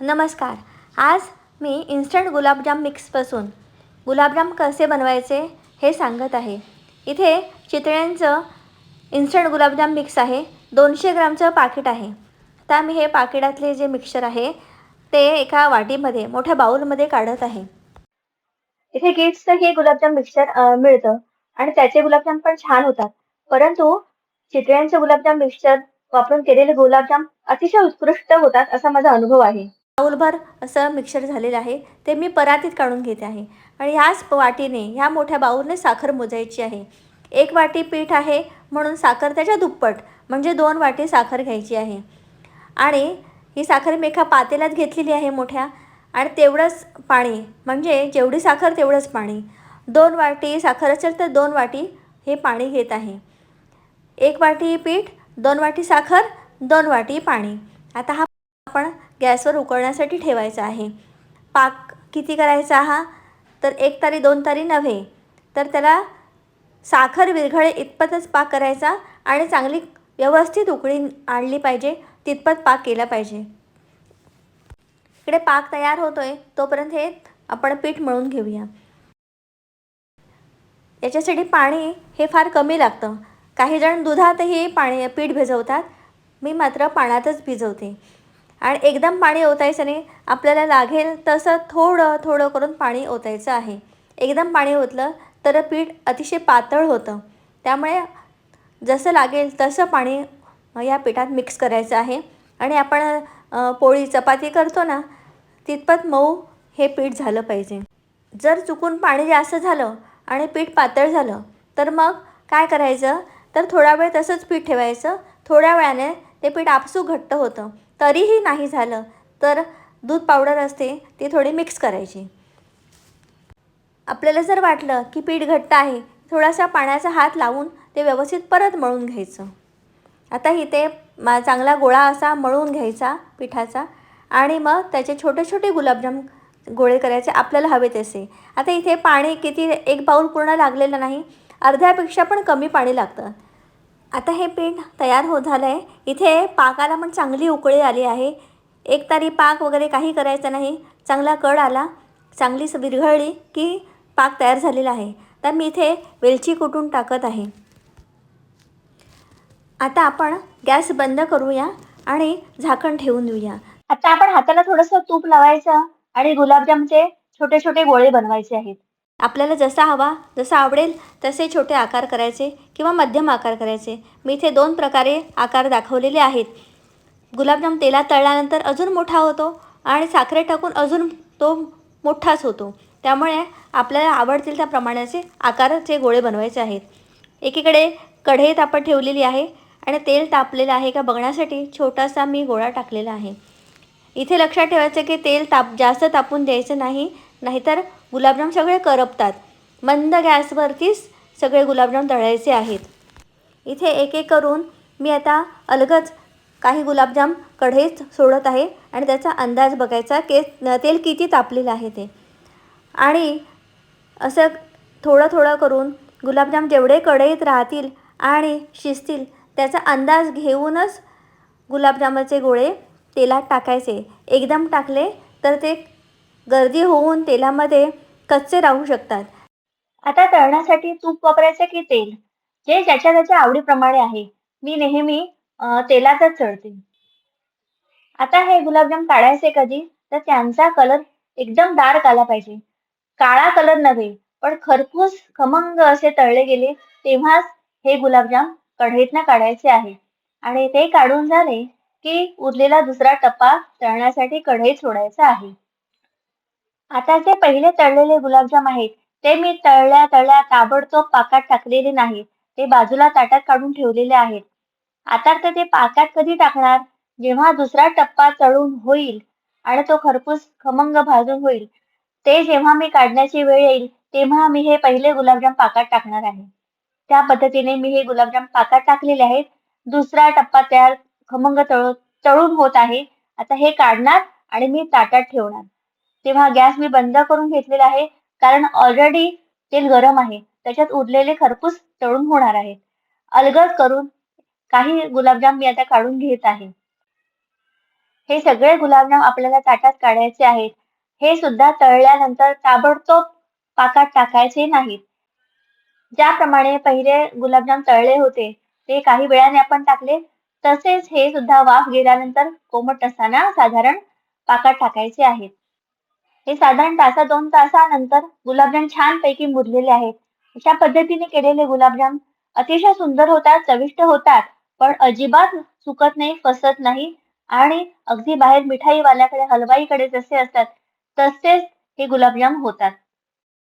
नमस्कार. आज मी इन्स्टंट गुलाबजाम मिक्सपासून गुलाबजाम कसे बनवायचे हे सांगत आहे. इथे चितळ्यांचं इन्स्टंट गुलाबजाम मिक्स आहे. दोनशे ग्रामचं पाकिट आहे. आता मी हे पाकिटातले जे मिक्सचर आहे ते एका वाटीमध्ये मोठ्या बाऊलमध्ये काढत आहे. इथे किट्सचं हे गुलाबजाम मिक्सचर मिळतं. आणि त्याचे गुलाबजाम पण छान होतात. परंतु चितळ्यांचं गुलाबजाम मिक्सचर वापरून केलेले गुलाबजाम अतिशय उत्कृष्ट होतात असा माझा अनुभव आहे. बाऊलभर असं मिक्सर झालेलं आहे. ते मी परातीत काढून घेते आहे. आणि ह्याच वाटीने ह्या मोठ्या बाऊलने साखर मोजायची आहे. एक वाटी पीठ आहे म्हणून साखर त्याच्या दुप्पट म्हणजे दोन वाटी साखर घ्यायची आहे. आणि ही साखर मी एका पातेल्यात घेतलेली आहे मोठ्या. आणि तेवढंच पाणी म्हणजे जेवढी साखर तेवढंच पाणी. दोन वाटी साखर असेल तर दोन वाटी हे पाणी घेत आहे. एक वाटी पीठ दोन वाटी साखर दोन वाटी पाणी. आता हा आपण गॅसवर उकळण्यासाठी ठेवायचा आहे. पाक किती करायचा हा? तर एक तारी दोन तारी नव्हे. तर त्याला साखर विरघळे इतपतच पाक करायचा आणि चांगली व्यवस्थित उकळी आणली पाहिजे. तितपत पाक केला पाहिजे. इकडे पाक तयार होतो आहे तोपर्यंत हे आपण पीठ मळून घेऊया. याच्यासाठी पाणी हे फार कमी लागतं. काही जण दुधातही पाणी पीठ भिजवतात. मी मात्र पाण्यातच भिजवते. आणि एकदम पाणी ओतायचं नाही. आपल्याला लागेल तसं थोडं थोडं करून पाणी ओतायचं आहे. एकदम पाणी ओतलं तर पीठ अतिशय पातळ होतं. त्यामुळे जसं लागेल तसं पाणी या पिठात मिक्स करायचं आहे. आणि आपण पोळी चपाती करतो ना तितपत मऊ हे पीठ झालं पाहिजे. जर चुकून पाणी जास्त झालं आणि पीठ पातळ झालं तर मग काय करायचं? तर थोडा वेळ तसंच पीठ ठेवायचं. थोड्या वेळाने ते पीठ आपसूक घट्ट होतं. तरीही नाही झालं तर दूध पावडर असते ती थोडी मिक्स करायची. आपल्याला जर वाटलं की पीठ घट्ट आहे थोडासा पाण्याचा हात लावून ते व्यवस्थित परत मळून घ्यायचं. आता इथे मा चांगला गोळा असा मळून घ्यायचा पिठाचा आणि मग त्याचे छोटे छोटे गुलाबजाम गोळे करायचे आपल्याला हवे तसे. आता इथे पाणी किती एक बाऊल पूर्ण लागलेलं नाही अर्ध्यापेक्षा पण कमी पाणी लागतं. आता हे पीठ तयार हो झालं आहे इथे पाकाला पण चांगली उकळी आली आहे. एक तारी पाक वगैरे काही करायचं नाही. चांगला कड आला चांगली विरघळली की पाक तयार झालेला आहे. तर मी इथे वेलची कुटून टाकत आहे. आता आपण गॅस बंद करूया आणि झाकण ठेवून देऊया. आता आपण हाताला थोडंसं तूप लावायचं आणि गुलाबजामचे छोटे छोटे गोळे बनवायचे आहेत. आपल्याला जसा हवा जसा आवडेल तसे छोटे आकार करायचे किंवा मध्यम आकार करायचे. मी इथे दोन प्रकारे आकार दाखवलेले आहेत. गुलाबजाम तेलात तळल्यानंतर अजून मोठा होतो आणि साखरे टाकून अजून तो मोठाच होतो. त्यामुळे आपल्याला आवडतील त्या प्रमाणाचे आकाराचे गोळे बनवायचे आहेत. एकीकडे कढईत आपण ठेवलेली आहे आणि तेल तापलेलं आहे का बघण्यासाठी छोटासा मी गोळा टाकलेला आहे. इथे लक्षात ठेवायचं की तेल ताप जास्त तापून द्यायचं नाही नाहीतर गुलाबजाम सगळे करपतात. मंद गॅसवरतीच सगळे गुलाबजाम तळायचे आहेत. इथे एक एक करून मी आता अलगच काही गुलाबजाम कढईत सोडत आहे आणि त्याचा अंदाज बघायचा के तेल किती तापलेलं आहे ते. आणि असं थोडं थोडं करून गुलाबजाम जेवढे कढईत राहतील आणि शिजतील त्याचा अंदाज घेऊनच गुलाबजामाचे गोळे तेलात टाकायचे. एकदम टाकले तर ते गर्दी होऊन तेलामध्ये कच्चे राहू शकतात. आता तळण्यासाठी तूप वापरायचं की तेल? जे ज्याच्या त्याच्या आवडीप्रमाणे आहे. मी नेहमी तेलातच चढते. आता हे गुलाबजाम काढायचे कधी? तर त्यांचा कलर एकदम डार्क आला पाहिजे. काळा कलर नव्हे पण खरपूस खमंग असे तळले गेले तेव्हाच हे गुलाबजाम कढईतनं काढायचे आहे. आणि ते काढून झाले की उरलेला दुसरा टप्पा तळण्यासाठी कढईत सोडायचा आहे. आता जे पहिले तळलेले गुलाबजाम आहेत ते मी तळल्या तळल्या ताबडतोब पाकात टाकलेले नाहीत. ते बाजूला ताटात काढून ठेवलेले आहेत. आता तर ते पाकात कधी टाकणार? जेव्हा दुसरा टप्पा तळून होईल आणि तो खरपूस खमंग भाजून होईल ते जेव्हा मी काढण्याची वेळ येईल तेव्हा मी हे पहिले गुलाबजाम पाकात टाकणार आहे. त्या पद्धतीने मी हे गुलाबजाम पाकात टाकलेले आहेत. दुसरा टप्पा तयार खमंग तळू तळून होत आहे. आता हे काढणार आणि मी ताटात ठेवणार. तेव्हा गॅस मी बंद करून घेतलेला आहे. कारण ऑलरेडी तेल गरम आहे. त्याच्यात उरलेले खरपूस तळून होणार आहेत. अलगद करून काही गुलाबजाम मी आता काढून घेत आहे. हे सगळे गुलाबजाम आपल्याला ताटात काढायचे आहेत. हे सुद्धा तळल्यानंतर ताबडतोब पाकात टाकायचे नाहीत. ज्याप्रमाणे पहिले गुलाबजाम तळले होते ते काही वेळाने आपण टाकले. तसेच हे सुद्धा वाफ गेल्यानंतर कोमट असताना साधारण पाकात टाकायचे आहेत. हे साधारण तासा दोन तासानंतर गुलाबजाम छानपैकी मुरलेले आहेत. अशा पद्धतीने केलेले गुलाबजाम अतिशय सुंदर होतात चविष्ट होतात पण अजिबात सुकत नाही फसत नाही आणि अगदी बाहेर मिठाईवाल्याकडे हलवाईकडे जसे असतात तसेच हे गुलाबजाम होतात.